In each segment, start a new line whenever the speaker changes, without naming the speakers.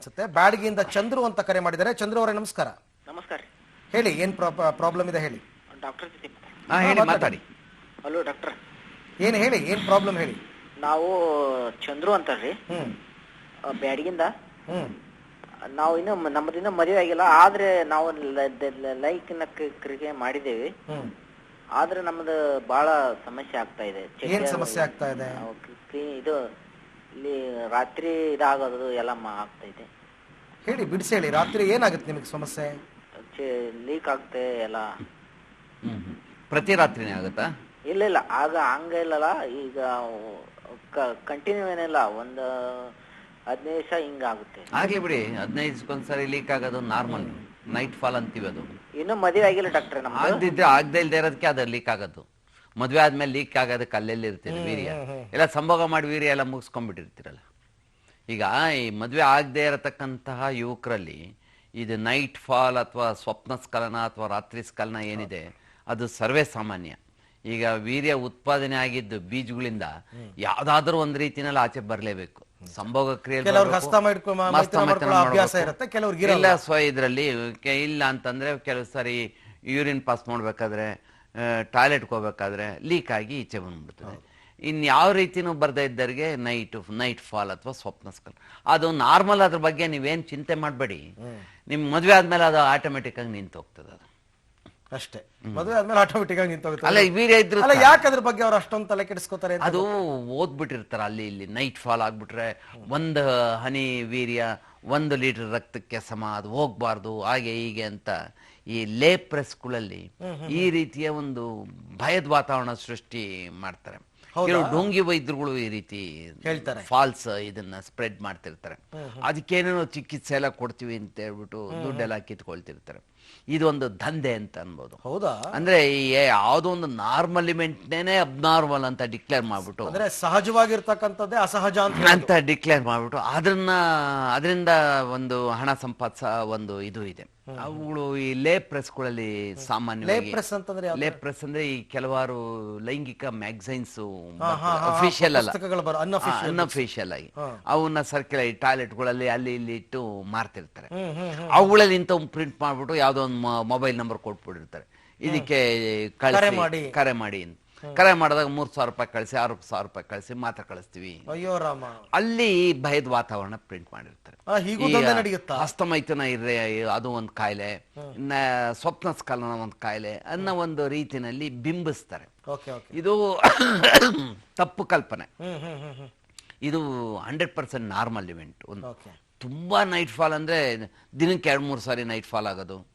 ಅನ್ಸುತ್ತೆ. ಬ್ಯಾಡಗಿಯಿಂದ ಚಂದ್ರು ಅಂತ ಕರೆ ಮಾಡಿದ್ದಾರೆ. ಚಂದ್ರು ಅವರೇ ನಮಸ್ಕಾರ.
ನಮಸ್ಕಾರ
ಹೇಳಿ ಏನ್ ಪ್ರಾಬ್ಲಮ್ ಇದೆ ಹೇಳಿ.
ಡಾಕ್ಟರ್ ಜೊತೆ
ಹಾ ಹೇಳಿ ಮಾತಾಡಿ.
Hello doctor.
ಏನ್ ಹೇಳಿ ಏನ್ ಪ್ರಾಬ್ಲಮ್ ಹೇಳಿ?
ನಾವು ಚಂದ್ರು ಅಂತಾರ್ರಿ
ಹ್ಮ್.
ಆ, ಬ್ಯಾಡಗಿಂದ.
ಹ್ಮ್.
ನಾವು ಇನ್ನು ಮ- ನಮ್ಮದಿನ್ನ ಮದುವೆ ಆಗಿಲ್ಲ. ಆದ್ರೆ ನಾವು ಲೈಕ್ ಕ್ರಿಕೆ ಮಾಡಿದ್ದೇವೆ.
ಹ್ಮ್.
ಆದ್ರೆ ನಮ್ದು ಬಹಳ ಸಮಸ್ಯೆ ಆಗ್ತಾ ಇದೆ.
ಏನ್ ಸಮಸ್ಯೆ ಆಗ್ತಾ ಇದೆ?
ನಾವು ಇದು ಇಲ್ಲಿ ರಾತ್ರಿ ಇದಾಗೋದು ಎಲ್ಲ ಆಗ್ತೈತೆ. ಆಗ್ತಾ
ಹೇಳಿ ಬಿಡಿಸಿ ಹೇಳಿ ರಾತ್ರಿ ಏನಾಗುತ್ತೆ ನಿಮಗೆ ಸಮಸ್ಯೆ?
ಲೀಕ್ ಆಗುತ್ತೆ ಎಲ್ಲ.
ಪ್ರತಿ ರಾತ್ರಿನೇ ಆಗುತ್ತಾ?
ಇಲ್ಲ ಇಲ್ಲ. ಆಗ ಹಂಗ ಇಲ್ಲಲ್ಲ ಈಗ ಕಂಟಿನ್ಯೂ ಏನಿಲ್ಲ. ಒಂದು ಹದಿನೈದು ದಿವಸ ಹಿಂಗ ಆಗುತ್ತೆ.
ಆಗ್ಲಿ ಬಿಡಿ ಹದಿನೈದು ದಿವಸಕ್ಕೊಂದ್ಸರಿ ಲೀಕ್ ಆಗೋದು ನಾರ್ಮಲ್ ನೈಟ್ ಫಾಲ್ ಅಂತೀವಿ ಅದು.
ಇನ್ನು ಮದುವೆ ಆಗಿಲ್ಲ ಡಾಕ್ಟರ್
ಆಗದಿದ್ರೆ ಆಗದೆ ಇಲ್ದೇ ಇರೋದಕ್ಕೆ ಅದು ಲೀಕ್ ಆಗೋದು. ಮದ್ವೆ ಆದ್ಮೇಲೆ ಲೀಕ್ ಆಗೋದಕ್ಕೆ ಅಲ್ಲೆಲ್ಲಿ ಇರ್ತೀರಿ ವೀರ್ಯ? ಎಲ್ಲ ಸಂಭೋಗ ಮಾಡಿ ವೀರ್ಯ ಎಲ್ಲ ಮುಗಿಸ್ಕೊಂಡ್ಬಿಟ್ಟಿರ್ತೀರಲ್ಲ. ಈಗ ಈ ಮದುವೆ ಆಗದೆ ಇರತಕ್ಕಂತಹ ಯುವಕರಲ್ಲಿ ಇದು ನೈಟ್ ಫಾಲ್ ಅಥವಾ ಸ್ವಪ್ನ ಸ್ಖಲನ ಅಥವಾ ರಾತ್ರಿ ಸ್ಖಲನ ಏನಿದೆ ಅದು ಸರ್ವೇ ಸಾಮಾನ್ಯ. ಈಗ ವೀರ್ಯ ಉತ್ಪಾದನೆ ಆಗಿದ್ದು ಬೀಜಗಳಿಂದ ಯಾವ್ದಾದ್ರೂ ಒಂದ್ ರೀತಿನಲ್ಲಿ ಆಚೆ ಬರಲೇಬೇಕು. ಸಂಭೋಗ ಕ್ರಿಯೆ
ಕೆಲವ್ರಿಗೆ ಹಸ್ತ ಮಾಡ್ಕೊ- ಮ- ಅಭ್ಯಾಸ ಇರುತ್ತೆ, ಕೆಲವ್ರಿಗೆ
ಇಲ್ಲ ಸೊ ಇದರಲ್ಲಿ ಇಲ್ಲ ಅಂತಂದ್ರೆ ಕೆಲವು ಸಾರಿ ಯೂರಿನ್ ಪಾಸ್ ಮಾಡ್ಬೇಕಾದ್ರೆ ಟಾಯ್ಲೆಟ್ಗೆ ಹೋಗ್ಬೇಕಾದ್ರೆ ಲೀಕ್ ಆಗಿ ಈಚೆ ಬಂದ್ಬಿಡ್ತದೆ. ಇನ್ ಯಾವ ರೀತಿನೂ ಬರ್ದೇ ಇದ್ದರಿಗೆ ನೈಟ್ ನೈಟ್ ಫಾಲ್ ಅಥವಾ ಸ್ವಪ್ನ ಸ್ಕಲ್. ಅದು ನಾರ್ಮಲ್ ಅದ್ರ ಬಗ್ಗೆ ನೀವೇನು ಚಿಂತೆ ಮಾಡಬೇಡಿ. ನಿಮ್ಮ ಮದುವೆ ಆದಮೇಲೆ ಅದು ಆಟೋಮೆಟಿಕ್ ಆಗಿ ನಿಂತು ಹೋಗ್ತದೆ ಅದು.
ಅಷ್ಟೇ. ಮದುವೆ ಆದ್ಮೇಲೆ ಆಟೋಮೆಟಿಕ್ ಆಗಿ ನಿಂತೋಗುತ್ತೆ.
ಅಲ್ಲ ವೀರ್ಯ ಇದ್ರು
ಅಲ್ಲ ಯಾಕೆ ಅದ್ರ ಬಗ್ಗೆ ಅವ್ರು ಅಷ್ಟೊಂದು ತಲೆ ಕೆಡಿಸ್ಕೋತಾರೆ ಅಂತ
ಅದು ಓದ್ಬಿಟ್ಟಿರ್ತಾರ ಅಲ್ಲಿ ಇಲ್ಲಿ ನೈಟ್ ಫಾಲ್ ಆಗ್ಬಿಟ್ರೆ ಒಂದು ಹನಿ ವೀರ್ಯ ಒಂದು ಲೀಟರ್ ರಕ್ತಕ್ಕೆ ಸಮ ಅದು ಹೋಗ್ಬಾರ್ದು ಹಾಗೆ ಹೀಗೆ ಅಂತ ಈ ಲೇ ಪ್ರೆಸ್ಗಳಲ್ಲಿ ಈ ರೀತಿಯ ಒಂದು ಭಯದ ವಾತಾವರಣ ಸೃಷ್ಟಿ ಮಾಡ್ತಾರೆ. ಕೆಲವು ಡೋಂಗಿ ವೈದ್ಯರುಗಳು ಈ ರೀತಿ
ಹೇಳ್ತಾರೆ.
ಫಾಲ್ಸ್ ಇದನ್ನ ಸ್ಪ್ರೆಡ್ ಮಾಡ್ತಿರ್ತಾರೆ. ಅದಕ್ಕೇನೇನೋ ಚಿಕಿತ್ಸೆ ಎಲ್ಲ ಕೊಡ್ತೀವಿ ಅಂತ ಹೇಳ್ಬಿಟ್ಟು ದುಡ್ಡೆಲ್ಲ ಕಿತ್ಕೊಳ್ತಿರ್ತಾರೆ. ಇದೊಂದು ದಂಧೆ ಅಂತ ಅನ್ಬೋದು.
ಹೌದಾ?
ಅಂದ್ರೆ ಈ ಯಾವುದೋ ಒಂದು ನಾರ್ಮಲಿಮೆಂಟ್ನೇನೆ ಅಬ್ನಾರ್ಮಲ್ ಅಂತ ಡಿಕ್ಲೇರ್ ಮಾಡ್ಬಿಟ್ಟು
ಅಂದ್ರೆ ಸಹಜವಾಗಿರ್ತಕ್ಕಂಥದ್ದೇ ಅಸಹಜ ಅಂತ
ಡಿಕ್ಲೇರ್ ಮಾಡ್ಬಿಟ್ಟು ಅದನ್ನ ಅದರಿಂದ ಒಂದು ಹಣ ಸಂಪಾದಿಸ ಒಂದು ಇದು ಇದೆ. ಅವುಗಳು ಈ ಲೇ ಪ್ರೆಸ್ಗಳಲ್ಲಿ
ಲೇ
ಸಾಮಾನ್ಯವಾಗಿ
ಪ್ರೆಸ್ ಅಂತಂದ್ರೆ ಲೇಪ್ರೆಸ್
ಲೇ ಪ್ರೆಸ್ ಅಂದ್ರೆ ಈ ಕೆಲವಾರು ಲೈಂಗಿಕ ಮ್ಯಾಗಝೈನ್ಸ್ ಅಫಿಷಿಯಲ್ ಅಲ್ಲ. ಅನ್ಅಫಿಷಿಯಲ್ ಆಗಿ. ಅವನ್ನ ಸರ್ಕ್ಯುಲರ್ ಟಾಯ್ಲೆಟ್ಗಳಲ್ಲಿ ಅಲ್ಲಿ ಇಲ್ಲಿ ಇಟ್ಟು ಮಾರ್ತಿರ್ತಾರೆ. ಅವುಗಳಲ್ಲಿ ಇಂಥ ಪ್ರಿಂಟ್ ಮಾಡ್ಬಿಟ್ಟು ಯಾವ್ದೋ ಒಂದು ಮೊಬೈಲ್ ನಂಬರ್ ಕೊಟ್ಬಿಟ್ಟಿರ್ತಾರೆ. ಇದಕ್ಕೆ
ಕರೆ ಮಾಡಿ.
ಕರೆ ಮಾಡಿ ಅಂತ. ಕರೆ ಮಾಡಿದಾಗ ಮೂರ್ ಸಾವಿರ ರೂಪಾಯಿ ಕಳಿಸಿ ಆರು ಸಾವಿರ ರೂಪಾಯಿ ಕಳಿಸಿ ಮಾತ್ರ ಕಳಿಸ್ತೀವಿ.
ಅಯ್ಯೋ ರಾಮ.
ಅಲ್ಲಿ ಭಯದ ವಾತಾವರಣ ಪ್ರಿಂಟ್ ಮಾಡಿರ್ತಾರೆ.
ಆ, ಹೀಗೂ ದಂಧೆ ನಡೆಯುತ್ತಾ?
ಇದ್ರೆ ಅದು ಒಂದು ಕಾಯಿಲೆ ಇನ್ನ ಸ್ವಪ್ನ ಸ್ಖಲನ ಒಂದು ಕಾಯಿಲೆ ಅನ್ನೋ ಒಂದು ರೀತಿನಲ್ಲಿ ಬಿಂಬಿಸ್ತಾರೆ.
Okay okay.
ಇದು ತಪ್ಪು ಕಲ್ಪನೆ.
ಹ್ಮ್ ಹ್ಮ್ ಹ್ಮ್ ಹ್ಮ್.
ಇದು ಹಂಡ್ರೆಡ್ ಪರ್ಸೆಂಟ್ ನಾರ್ಮಲ್ ಇವೆಂಟ್ ಒಂದು
ಓಕೆ.
ತುಂಬಾ ನೈಟ್ ಫಾಲ್ ಅಂದ್ರೆ ದಿನಕ್ಕೆ ಎರಡ್ ಮೂರು ಸಾರಿ ನೈಟ್ ಫಾಲ್ ಆಗೋದು.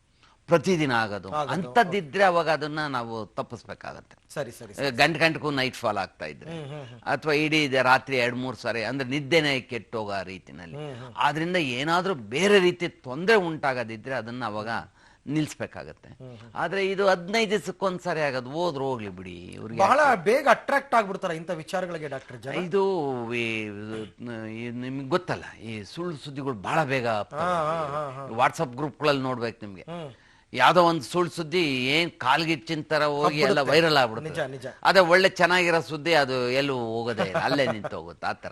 ಪ್ರತಿದಿನ ಆಗೋದು. ಅಂಥದ್ದಿದ್ರೆ ಅವಾಗ ಅದನ್ನ ನಾವು ತಪ್ಪಿಸ್ಬೇಕಾಗತ್ತೆ.
ಸರಿ ಸರಿ
ಗಂಟು ಗಂಟಕ್ಕೂ ನೈಟ್ ಫಾಲ್ ಆಗ್ತಾ ಇದ್ರೆ. ಅಥವಾ ಇಡೀ ಇದೆ ರಾತ್ರಿ ಎರಡ್ ಮೂರು ಸಾರಿ ಅಂದ್ರೆ ನಿದ್ದೆನೆ ಕೆಟ್ಟೋಗೋ ರೀತಿನಲ್ಲಿ. ಆದ್ರಿಂದ ಏನಾದ್ರೂ ಬೇರೆ ರೀತಿ ತೊಂದರೆ ಉಂಟಾಗದಿದ್ರೆ ಅದನ್ನ ಅವಾಗ ನಿಲ್ಸ್ಬೇಕಾಗತ್ತೆ. ಆದ್ರೆ ಇದು ಹದಿನೈದು ದಿವಸಕ್ಕೊಂದ್ಸರಿ ಆಗೋದು. ಹೋದ್ರು ಹೋಗ್ಲಿ ಬಿಡಿ ಇವ್ರಿಗೆ.
ಬಹಳ ಬೇಗ ಅಟ್ರಾಕ್ಟ್ ಆಗ್ಬಿಡ್ತಾರೆ ಇಂಥ ವಿಚಾರಗಳಿಗೆ ಡಾಕ್ಟರ್ ಜನ.
ಇದು ನಿಮ್ಗೆ ಗೊತ್ತಲ್ಲ ಈ ಸುಳ್ಳು ಸುದ್ದಿಗಳು ಬಹಳ ಬೇಗ ವಾಟ್ಸಪ್ ಗ್ರೂಪ್ಗಳಲ್ಲಿ ನೋಡ್ಬೇಕು ನಿಮ್ಗೆ. ಯಾವ್ದೋ ಒಂದು ಸುಳ್ಳು ಸುದ್ದಿ ಏನ್ ಕಾಲ್ಗಿಚ್ಚಿನ ತರ ಹೋಗಿ ಎಲ್ಲ ವೈರಲ್ ಆಗ್ಬಿಡುತ್ತೆ.
ನಿಜ
ಅದೇ ಒಳ್ಳೆ ಚೆನ್ನಾಗಿರೋ ಸುದ್ದಿ ಅದು ಎಲ್ಲೂ ಹೋಗೋದೇ ಇಲ್ಲ. ಅಲ್ಲೇ ನಿಂತು ಹೋಗುತ್ತೆ ಆತರ